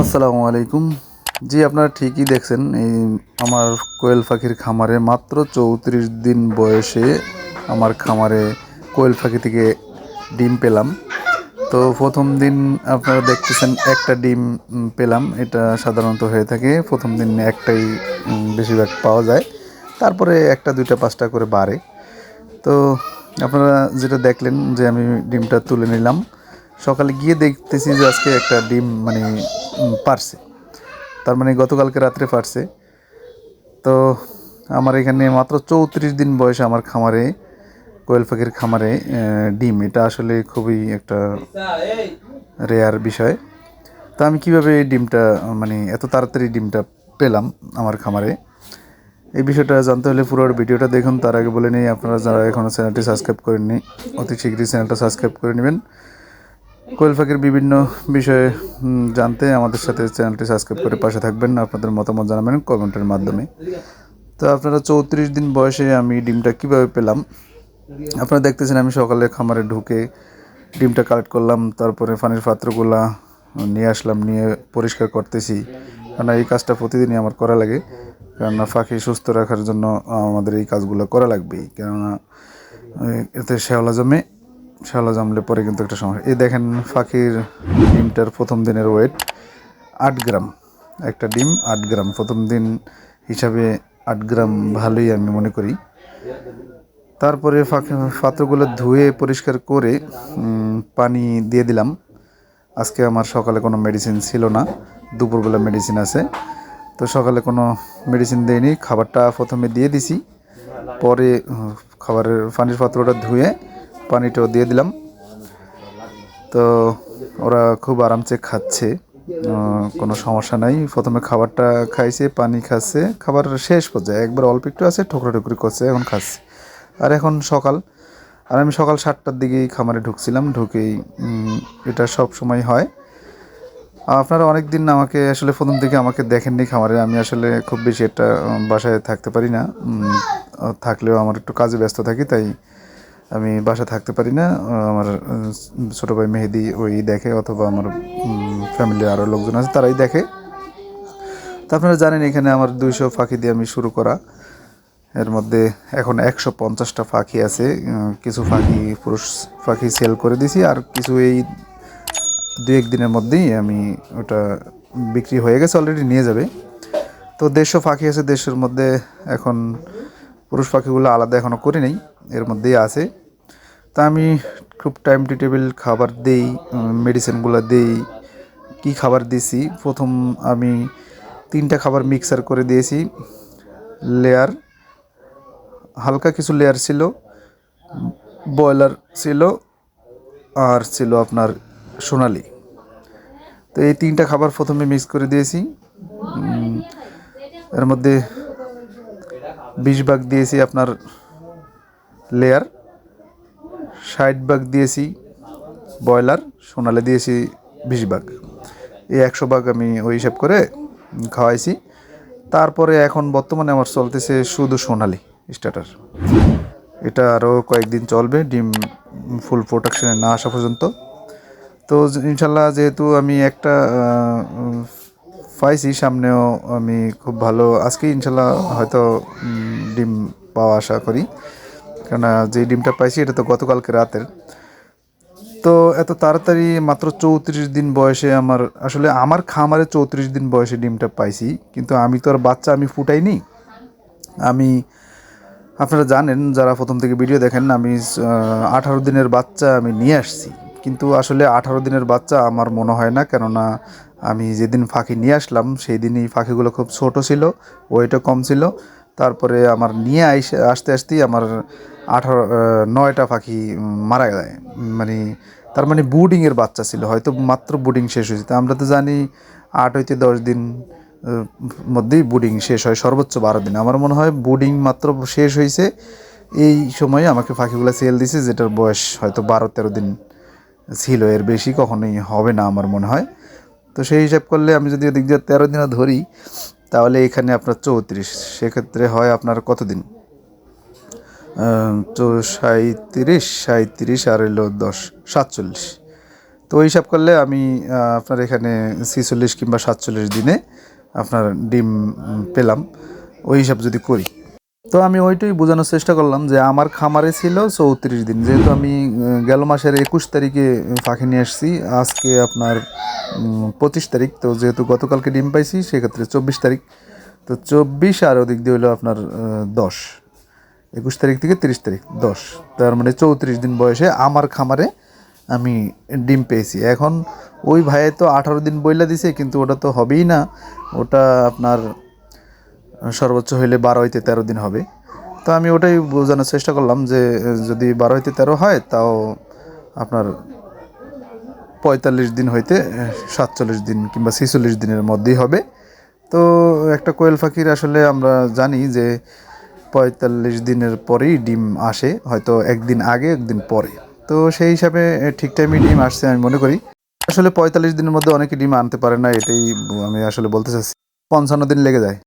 আসসালামু আলাইকুম। জি, আপনারা ঠিকই দেখছেন, এই আমার কোয়েল পাখির খামারে মাত্র চৌত্রিশ দিন বয়সে আমার খামারে কোয়েল পাখি থেকে ডিম পেলাম। তো প্রথম দিন আপনারা দেখতেছেন একটা ডিম পেলাম, এটা সাধারণত হয়ে থাকে, প্রথম দিন একটাই বেশিরভাগ পাওয়া যায়। তারপরে একটা, দুইটা, পাঁচটা করে বাড়ে। তো আপনারা যেটা দেখলেন যে আমি ডিমটা তুলে নিলাম। সকালে গিয়ে দেখতেছি যে আজকে একটা ডিম মানে পারছে। তার মানে গতকালকে রাত্রে পারছে। তো আমার এখানে মাত্র চৌত্রিশ দিন বয়সে আমার খামারে, কোয়েল পাখির খামারে ডিম। এটা আসলে খুবই একটা রেয়ার বিষয়। তো আমি কীভাবে এই ডিমটা মানে এত তাড়াতাড়ি ডিমটা পেলাম আমার খামারে? এই বিষয়টা জানতে হলে পুরো ভিডিওটা দেখুন। তার আগে বলে নিই, আপনারা যারা এখনও চ্যানেলটি সাবস্ক্রাইব করেননি, অতি শীঘ্রই চ্যানেলটা সাবস্ক্রাইব করে নেবেন। কোয়েল পাখির বিভিন্ন বিষয়ে জানতে আমাদের সাথে চ্যানেলটি সাবস্ক্রাইব করে পাশে থাকবেন, আপনাদের মতামত জানাবেন কমেন্টের মাধ্যমে। তো আপনারা চৌত্রিশ দিন বয়সে আমি ডিমটা কীভাবে পেলাম? আপনারা দেখতেছেন আমি সকালে খামারে ঢুকে ডিমটা কালেক্ট করলাম, তারপরে পানির পাত্রগুলা নিয়ে আসলাম, নিয়ে পরিষ্কার করতেছি। কারণ এই কাজটা প্রতিদিনই আমার করা লাগে। কেননা পাখি সুস্থ রাখার জন্য আমাদের এই কাজগুলো করা লাগবেই। কেননা এতে শ্যাওলা জমে শ্যাওলা জমলে পরে কিন্তু একটা সমস্যা। এই দেখেন ফাঁকির ডিমটার প্রথম দিনের ওয়েট আট গ্রাম। একটা ডিম, আট গ্রাম। প্রথম দিন হিসাবে আট গ্রাম ভালোই আমি মনে করি। তারপরে ফাঁক- পাত্রগুলো ধুয়ে পরিষ্কার করে পানি দিয়ে দিলাম। আজকে আমার সকালে কোনো মেডিসিন ছিল না। দুপুরবেলা মেডিসিন আছে। তো সকালে কোনো মেডিসিন দেয়নি খাবারটা প্রথমে দিয়ে দিছি। পরে খাবারের পানির পাত্রটা ধুয়ে পানিটাও দিয়ে দিলাম। তো ওরা খুব আরামসে খাচ্ছে। কোনো সমস্যা নাই। প্রথমে খাবারটা খাইছে, পানি খাচ্ছে। খাবার শেষ পর্যায়ে একবার অল্প একটু আছে, ঠোকরা টুকরি করছে, এখন খাচ্ছে। আর এখন সকাল। আর আমি সকাল সাতটার দিকেই খামারে ঢুকছিলাম, ঢুকেই এটা সব সময় হয়। আপনারা অনেক দিন আমাকে আসলে প্রথম থেকে আমাকে দেখেননি খামারে। আমি আসলে খুব বেশি একটা বাসায় থাকতে পারি না। থাকলেও আমার একটু কাজে ব্যস্ত থাকি, তাই আমি বাসা থাকতে পারি না আমার ছোটো ভাই মেহেদি ওই দেখে অথবা আমার ফ্যামিলির আরও লোকজন আছে তারাই দেখে। তো আপনারা জানেন এখানে আমার দুইশো ফাঁকি দিয়ে আমি শুরু করা। এর মধ্যে এখন একশো পঞ্চাশটা পাখি আছে কিছু পাখি পুরুষ পাখি সেল করে দিছি আর কিছু এই দু এক দিনের মধ্যেই আমি ওটা বিক্রি হয়ে গেছে অলরেডি নিয়ে যাবে। তো দেড়শো পাখি আছে, দেড়শোর মধ্যে এখন পুরুষ পাখিগুলো আলাদা এখনও করি নেই, এর মধ্যেই আছে। তা আমি খুব টাইম টু টেবিল খাবার দেই মেডিসিনগুলো দেই। কি খাবার দিছি? প্রথম আমি তিনটা খাবার মিক্সার করে দিয়েছি। লেয়ার হালকা কিছু লেয়ার ছিল ব্রয়লার ছিল, আর ছিল আপনার সোনালি। তো এই তিনটা খাবার প্রথমে মিক্স করে দিয়েছি। এর মধ্যে বিশ ভাগ দিয়েছি আপনার লেয়ার ষাট ভাগ দিয়েছি ব্রয়লার, সোনালি দিয়েছি বিশ ভাগ। এই একশো ভাগ আমি ওই হিসাব করে খাওয়াইছি। তারপরে এখন বর্তমানে আমার চলতেছে শুধু সোনালি স্টার্টার এটা আরও কয়েকদিন চলবে, ডিম ফুল প্রোডাকশনে না আসা পর্যন্ত। তো ইনশাল্লাহ যেহেতু আমি একটা পাইছি, সামনেও আমি খুব ভালো, আজকে ইনশাল্লাহ হয়তো ডিম পাওয়া আশা করি। কেননা যে ডিমটা পাইছি, এটা তো গতকালকে রাতের। তো এত তাড়াতাড়ি মাত্র চৌত্রিশ দিন বয়সে আমার, আসলে আমার খামারে চৌত্রিশ দিন বয়সে ডিমটা পাইছি, কিন্তু আমি তো আর বাচ্চা আমি ফুটাইনি। আমি, আপনারা জানেন, যারা প্রথম থেকে ভিডিও দেখেন, আমি আঠারো দিনের বাচ্চা আমি নিয়ে আসছি। কিন্তু আসলে আঠারো দিনের বাচ্চা আমার মনে হয় না, কেননা আমি যেদিন ফাঁকি নিয়ে আসলাম সেই দিনই ফাঁকিগুলো খুব ছোট ছিল, ওয়েটও কম ছিল। তারপরে আমার নিয়ে আসতে, আসতেই আমার আঠারো নয়টা পাখি মারা যায়। মানে তার মানে বুডিংয়ের বাচ্চা ছিল, হয়তো মাত্র বুডিং শেষ হয়েছে। তা আমরা তো জানি আট হইতে দশ দিন মধ্যেই বুডিং শেষ হয়, সর্বোচ্চ বারো দিন। আমার মনে হয় বুডিং মাত্র শেষ হয়েছে এই সময়ে আমাকে পাখিগুলো সেল দিছে, যেটার বয়স হয়তো বারো, তেরো দিন ছিল। এর বেশি কখনোই হবে না আমার মনে হয়। তো সেই হিসাব করলে আমি যদি ওদিক দিয়ে তেরো দিনও ধরি, তাহলে এখানে আপনার চৌত্রিশ। সেক্ষেত্রে হয় আপনার কতদিন? তো সাঁত্রিশ সাঁত্রিশ আর এলো দশ, সাতচল্লিশ। তো ওই হিসাব করলে আমি আপনার এখানে ছিচল্লিশ কিংবা সাতচল্লিশ দিনে আপনার ডিম পেলাম। ওই হিসাব যদি করি। তো আমি ওইটাই বোঝানোর চেষ্টা করলাম যে আমার খামারে ছিল চৌত্রিশ দিন। যেহেতু আমি গেল মাসের একুশ তারিখে ফাঁকি নিয়ে আসছি, আজকে আপনার পঁচিশ তারিখ। তো যেহেতু গতকালকে ডিম পাইছি, সেক্ষেত্রে চব্বিশ তারিখ। তো চব্বিশ আর ওদিক দিয়ে হলো আপনার দশ। একুশ তারিখ থেকে তিরিশ তারিখ, দশ। তার মানে চৌত্রিশ দিন বয়সে আমার খামারে আমি ডিম পেয়েছি। এখন ওই ভাইয়ে তো আঠারো দিন বইলা দিছে, কিন্তু ওটা তো হবেই না। ওটা আপনার সর্বোচ্চ হইলে বারো হইতে তেরো দিন হবে। তো আমি ওটাই বোঝানোর চেষ্টা করলাম যে, যদি বারো হইতে তেরো হয়, তাও আপনার পঁয়তাল্লিশ দিন হইতে সাতচল্লিশ দিন কিংবা ছেচল্লিশ দিনের মধ্যেই হবে। তো একটা কোয়েল পাখির আসলে আমরা জানি যে পঁয়তাল্লিশ দিনের পরেই ডিম আসে, হয়তো একদিন আগে, একদিন পরে। তো সেই হিসাবে ঠিক টাইমে ডিম আসছে আমি মনে করি। আসলে পঁয়তাল্লিশ দিনের মধ্যে অনেকে ডিম আনতে পারে না, এটাই আমি আসলে বলতে চাচ্ছি। পঞ্চান্ন দিন লেগে যায়।